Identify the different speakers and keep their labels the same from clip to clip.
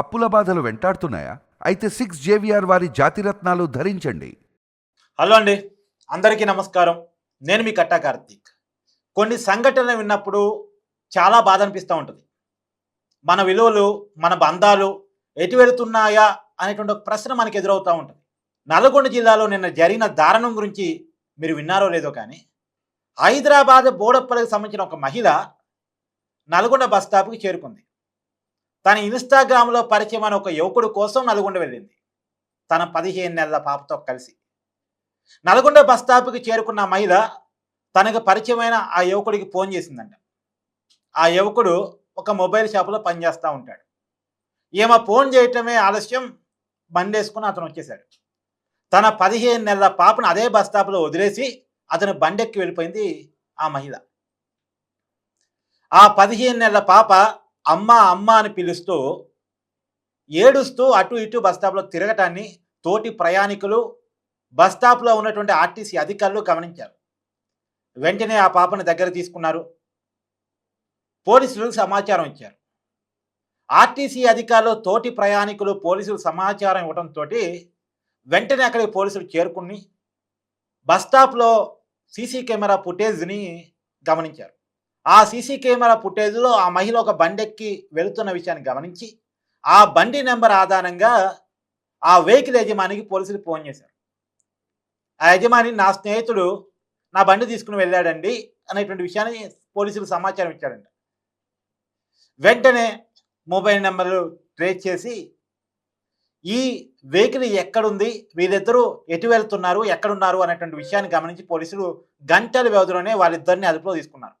Speaker 1: అప్పుల బాధలు వెంటాడుతున్నాయా? అయితే సిక్స్ జేవిఆర్ వారి జాతిరత్నాలు ధరించండి.
Speaker 2: హలో అండి. అందరికీ నమస్కారం. నేను మీ కట్టా కార్తీక్. కొన్ని సంఘటనలు విన్నప్పుడు చాలా బాధ అనిపిస్తూ ఉంటుంది. మన విలువలు మన బంధాలు ఎటు వెళుతున్నాయా అనేటువంటి ఒక ప్రశ్న మనకు ఎదురవుతూ ఉంటుంది. నల్గొండ జిల్లాలో నిన్న జరిగిన దారుణం గురించి మీరు విన్నారో లేదో కానీ హైదరాబాద్ బోడప్పలకు సంబంధించిన ఒక మహిళ నల్గొండ బస్ స్టాప్కి చేరుకుంది. తన ఇన్స్టాగ్రామ్లో పరిచయం అనే ఒక యువకుడు కోసం నల్గొండ వెళ్ళింది. తన పదిహేను నెలల పాపతో కలిసి. నల్గొండ బస్ స్టాప్కి చేరుకున్న మహిళ తనకు పరిచయమైన ఆ యువకుడికి ఫోన్ చేసిందంట. ఆ యువకుడు ఒక మొబైల్ షాపులో పనిచేస్తూ ఉంటాడు. ఈమె ఫోన్ చేయటమే ఆలస్యం బండేసుకుని అతను వచ్చేసాడు తన పదిహేను నెలల పాపను అదే బస్ స్టాప్లో వదిలేసి అతను బండెక్కి వెళ్ళిపోయింది ఆ మహిళ. ఆ పదిహేను నెలల పాప అమ్మ అమ్మ అని పిలుస్తూ ఏడుస్తూ అటు ఇటు బస్ స్టాప్లో తిరగటాన్ని తోటి ప్రయాణికులు బస్ స్టాప్లో ఉన్నటువంటి ఆర్టీసీ అధికారులు గమనించారు. వెంటనే ఆ పాపను దగ్గర తీసుకున్నారు. పోలీసులకు సమాచారం ఇచ్చారు. ఆర్టీసీ అధికారులు తోటి ప్రయాణికులు పోలీసులు సమాచారం ఇవ్వడంతో వెంటనే అక్కడికి పోలీసులు చేరుకుని బస్ స్టాప్లో సీసీ కెమెరా ఫుటేజ్ని గమనించారు. ఆ సీసీ కెమెరా ఫుటేజ్లో ఆ మహిళ ఒక బండెక్కి వెళుతున్న విషయాన్ని గమనించి ఆ బండి నెంబర్ ఆధారంగా ఆ వెహికల్ యజమానికి పోలీసులు ఫోన్ చేశారు. ఆ యజమాని నా స్నేహితుడు నా బండి తీసుకుని వెళ్ళాడండి అనేటువంటి విషయాన్ని పోలీసులు సమాచారం ఇచ్చాడంట వెంటనే మొబైల్ నెంబర్లు ట్రేస్ చేసి ఈ వెహికల్ ఎక్కడుంది? వీళ్ళిద్దరూ ఎటు వెళ్తున్నారు? ఎక్కడున్నారు? అనేటువంటి విషయాన్ని గమనించి పోలీసులు గంటల వ్యవధిలోనే వాళ్ళిద్దరిని అదుపులో తీసుకున్నారు.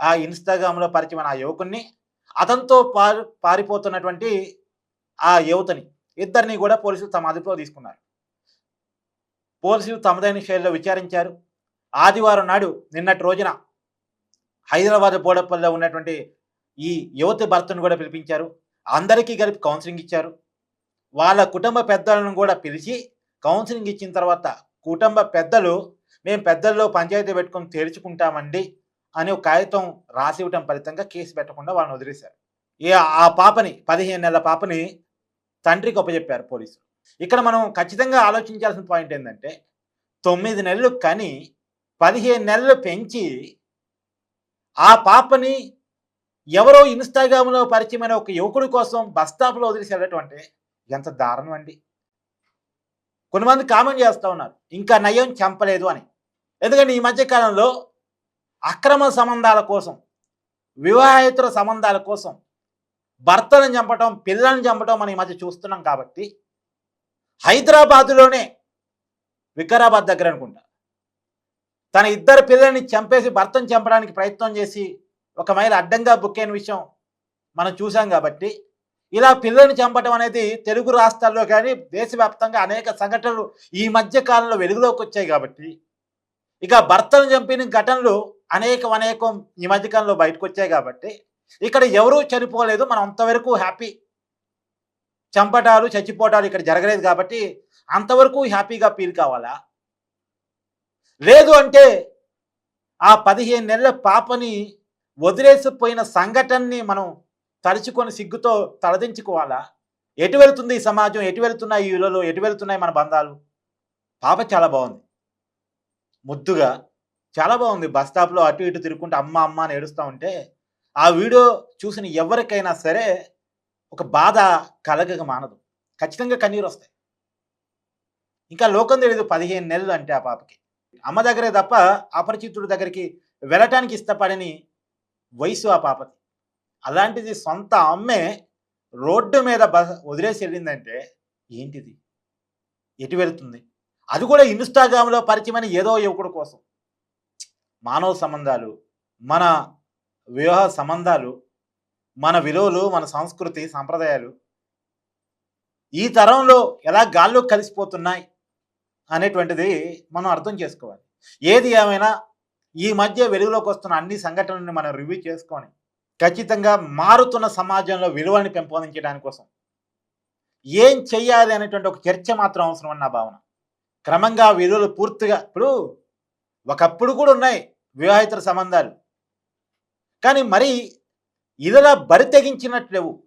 Speaker 2: ఆ ఇన్స్టాగ్రామ్లో పరిచయం ఆ యువకుణ్ణి అతనితో పారి పారిపోతున్నటువంటి ఆ యువతని ఇద్దరిని కూడా పోలీసులు తమ అదుపులో తీసుకున్నారు. పోలీసులు తమదైన శైలిలో విచారించారు. ఆదివారం నాడు నిన్నటి రోజున హైదరాబాద్ బోడపల్లిలో ఉన్నటువంటి ఈ యువతి భర్తను కూడా పిలిపించారు. అందరికీ కలిపి కౌన్సిలింగ్ ఇచ్చారు. వాళ్ళ కుటుంబ పెద్దలను కూడా పిలిచి కౌన్సిలింగ్ ఇచ్చిన తర్వాత కుటుంబ పెద్దలు మేము పెద్దల్లో పంచాయతీ పెట్టుకొని తేల్చుకుంటామండి. అని ఒక కాగితం రాసి ఇవ్వటం ఫలితంగా కేసు పెట్టకుండా వాళ్ళని వదిలేశారు. ఈ ఆ పాపని పదిహేను నెలల పాపని తండ్రికి ఒప్పచెప్పారు పోలీసులు. ఇక్కడ మనం ఖచ్చితంగా ఆలోచించాల్సిన పాయింట్ ఏంటంటే తొమ్మిది నెలలు కని పదిహేను నెలలు పెంచి ఆ పాపని ఎవరో ఇన్స్టాగ్రామ్లో పరిచయమైన ఒక యువకుడి కోసం బస్ స్టాప్లో వదిలేసేటటువంటి అంటే ఎంత దారుణం అండి. కొంతమంది కామెంట్ చేస్తూ ఉన్నారు ఇంకా నయం చంపలేదు అని. ఎందుకంటే ఈ మధ్యకాలంలో అక్రమ సంబంధాల కోసం వివాహేతర సంబంధాల కోసం భర్తలను చంపటం పిల్లల్ని చంపటం మనం ఈ మధ్య చూస్తున్నాం కాబట్టి హైదరాబాదులోనే వికారాబాద్ దగ్గర అనుకుంటా. తన ఇద్దరు పిల్లల్ని చంపేసి భర్తను చంపడానికి ప్రయత్నం చేసి ఒక మహిళ అడ్డంగా బుక్ అయిన విషయం మనం చూసాం కాబట్టి ఇలా పిల్లల్ని చంపడం అనేది తెలుగు రాష్ట్రాల్లో కానీ దేశవ్యాప్తంగా అనేక సంఘటనలు ఈ మధ్య కాలంలో వెలుగులోకి వచ్చాయి కాబట్టి ఇక భర్తను చంపిన ఘటనలు అనేకం అనేకం ఈ మధ్యకాలంలో బయటకు వచ్చాయి కాబట్టి ఇక్కడ ఎవరూ చనిపోలేదు మనం అంతవరకు హ్యాపీ. చంపటాలు చచ్చిపోవటాలు ఇక్కడ జరగలేదు కాబట్టి అంతవరకు హ్యాపీగా ఫీల్ కావాలా? లేదు అంటే ఆ పదిహేను నెలల పాపని వదిలేసిపోయిన సంఘటనని మనం తలుచుకొని సిగ్గుతో తలదించుకోవాలా? ఎటు వెళ్తుంది ఈ సమాజం? ఎటు వెళ్తున్నాయి ఈ విలువలు ఎటు వెళ్తున్నాయి మన బంధాలు? పాప చాలా బాగుంది. ముద్దుగా చాలా బాగుంది. బస్ స్టాప్లో అటు ఇటు తిరుగుకుంటూ అమ్మ అమ్మ అని ఏడుస్తూ ఉంటే ఆ వీడియో చూసిన ఎవరికైనా సరే ఒక బాధ కలగక మానదు. ఖచ్చితంగా కన్నీరు వస్తాయి. ఇంకా లోకం తెలియదు పదిహేను నెలలు అంటే ఆ పాపకి. అమ్మ దగ్గరే తప్ప అపరిచితుడి దగ్గరికి వెళ్ళటానికి ఇష్టపడని వయసు ఆ పాపది. అలాంటిది సొంత అమ్మే రోడ్డు మీద బస్ వదిలేసి వెళ్ళిందంటే ఏంటిది? ఎటు వెళ్తుంది? అది కూడా ఇన్స్టాగ్రామ్లో పరిచయమైన ఏదో యువకుడు కోసం. మానవ సంబంధాలు మన వివాహ సంబంధాలు మన విలువలు మన సంస్కృతి సంప్రదాయాలు ఈ తరంలో ఎలా గాల్లో కలిసిపోతున్నాయి అనేటువంటిది మనం అర్థం చేసుకోవాలి. ఏది ఏమైనా ఈ మధ్య వెలుగులోకి వస్తున్న అన్ని సంఘటనలను మనం రివ్యూ చేసుకొని ఖచ్చితంగా మారుతున్న సమాజంలో విలువని పెంపొందించడానికి కోసం ఏం చెయ్యాలి అనేటువంటి ఒక చర్చ మాత్రం అవసరం అన్న భావన. క్రమంగా విలువలు పూర్తిగా ఇప్పుడు ఒకప్పుడు కూడా ఉన్నాయి. వివాహితర సంబంధాలు. కానీ మరి ఇదిలా బరి తెగించినట్టు లేవు.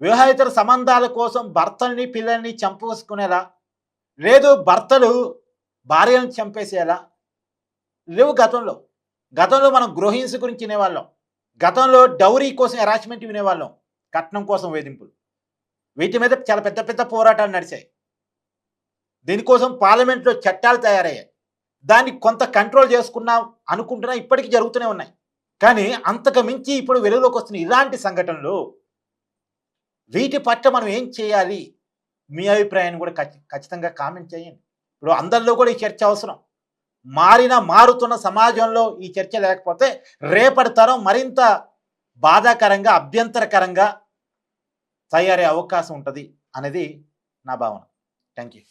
Speaker 2: వివాహేతర సంబంధాల కోసం భర్తల్ని పిల్లల్ని చంపేసుకునేలా? లేదు భర్తలు భార్యను చంపేసేలా? లేవు గతంలో. గతంలో మనం గృహహింస గురించి వినేవాళ్ళం. గతంలో డౌరీ కోసం అరాచ్మెంట్ వినేవాళ్ళం. కట్నం కోసం వేధింపులు. వీటి మీద చాలా పెద్ద పెద్ద పోరాటాలు నడిచాయి. దీనికోసం పార్లమెంట్లో చట్టాలు తయారయ్యాయి. దాన్ని కొంత కంట్రోల్ చేసుకున్నాం అనుకుంటున్నా ఇప్పటికీ జరుగుతూనే ఉన్నాయి. కానీ అంతకు మించి ఇప్పుడు వెలుగులోకి వస్తున్న ఇలాంటి సంఘటనలు వీటి పట్ల మనం ఏం చేయాలి? మీ అభిప్రాయాన్ని కూడా ఖచ్చితంగా కామెంట్ చేయండి. ఇప్పుడు అందరిలో కూడా ఈ చర్చ అవసరం. మారిన మారుతున్న సమాజంలో ఈ చర్చ లేకపోతే రేపటి తరం మరింత బాధాకరంగా అభ్యంతరకరంగా తయారయ్యే అవకాశం ఉంటుంది అనేది నా భావన. Thank you